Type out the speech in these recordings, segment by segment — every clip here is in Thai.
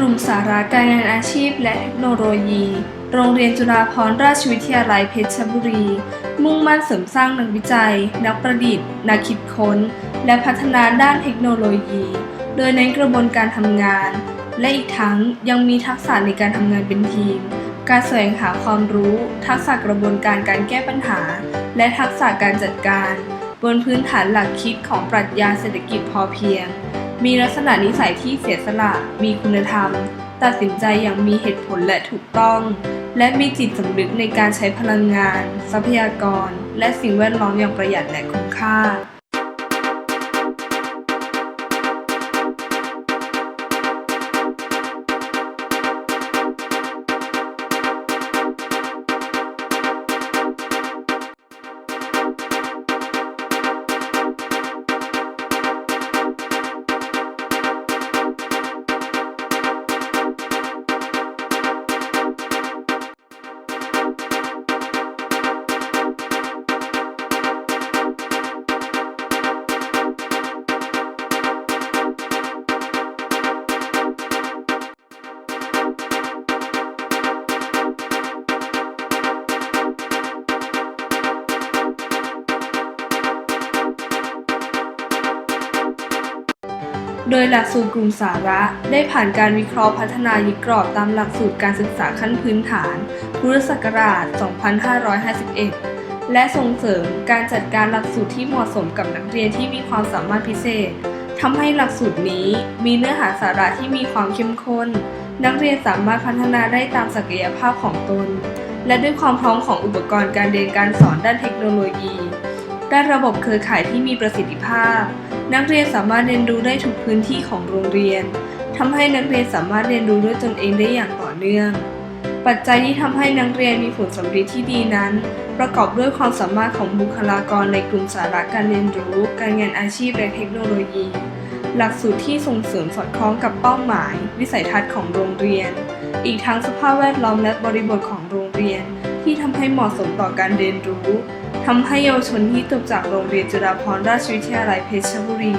กลุ่มสาระการงานอาชีพและเทคโนโลยี โรงเรียนจุฬาภรณราชวิทยาลัยเพชรบุรี มุ่งมั่นเสริมสร้างนักวิจัย นักประดิษฐ์ นักคิดค้น และพัฒนาด้านเทคโนโลยี โดยในนกระบวนการทำงาน และอีกทั้งยังมีทักษะในการทำงานเป็นทีม การแสวงหาความรู้ ทักษะกระบวนการการแก้ปัญหา และทักษะการจัดการ บนพื้นฐานหลักคิดของปรัชญาเศรษฐกิจพอเพียง มีลักษณะนิสัยที่เสียสละ มีคุณธรรม ตัดสินใจอย่างมีเหตุผลและถูกต้อง และมีจิตสำนึกในการใช้พลังงาน ทรัพยากร และสิ่งแวดล้อมอย่างประหยัดและคุ้มค่า โดยหลักสูตรกลุ่มสาระได้ผ่านการวิเคราะห์พัฒนายึดกรอบตามหลักสูตรการศึกษาขั้นพื้นฐาน พุทธศักราช 2551 และส่งเสริมการจัดการหลักสูตรที่เหมาะสมกับนักเรียนที่มีความสามารถพิเศษทำให้หลักสูตรนี้มีเนื้อหาสาระที่มีความเข้มข้น นักเรียนสามารถพัฒนาได้ตามศักยภาพของตน และด้วยความพร้อมของอุปกรณ์การเรียนการสอนด้านเทคโนโลยี ด้านระบบเครือข่ายที่มีประสิทธิภาพ นักเรียนสามารถเรียนรู้ได้ทุกพื้นที่ของโรงเรียนทำให้นักเรียนสามารถเรียนรู้ด้วยตนเองได้อย่างต่อเนื่อง ปัจจัยที่ทำให้นักเรียนมีผลสำลิดที่ดีนั้น ประกอบด้วยความสามารถของบุคลากรในกลุ่มสาระการเรียนรู้ การงานอาชีพและเทคโนโลยี หลักสูตรที่ส่งเสริมสอดคล้องกับเป้าหมาย วิสัยทัศน์ของโรงเรียน อีกทั้งสภาพแวดล้อมและบริบทของโรงเรียน ที่ทำให้เหมาะสมต่อการเรียนรู้ ทำให้เยาวชนที่จบจากโรงเรียนจุฬาภรณราชวิทยาลัยเพชรบุรี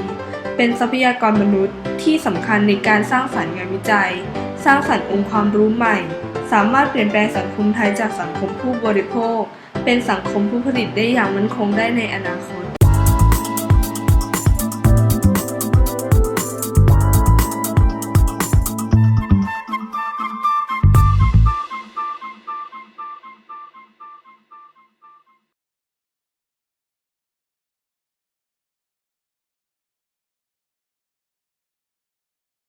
เป็นทรัพยากรมนุษย์ที่สำคัญในการสร้างสรรค์งานวิจัย สร้างสรรค์องค์ความรู้ใหม่ สามารถเปลี่ยนแปลงสังคมไทยจากสังคมผู้บริโภค เป็นสังคมผู้ผลิตได้อย่างมั่นคงได้ในอนาคต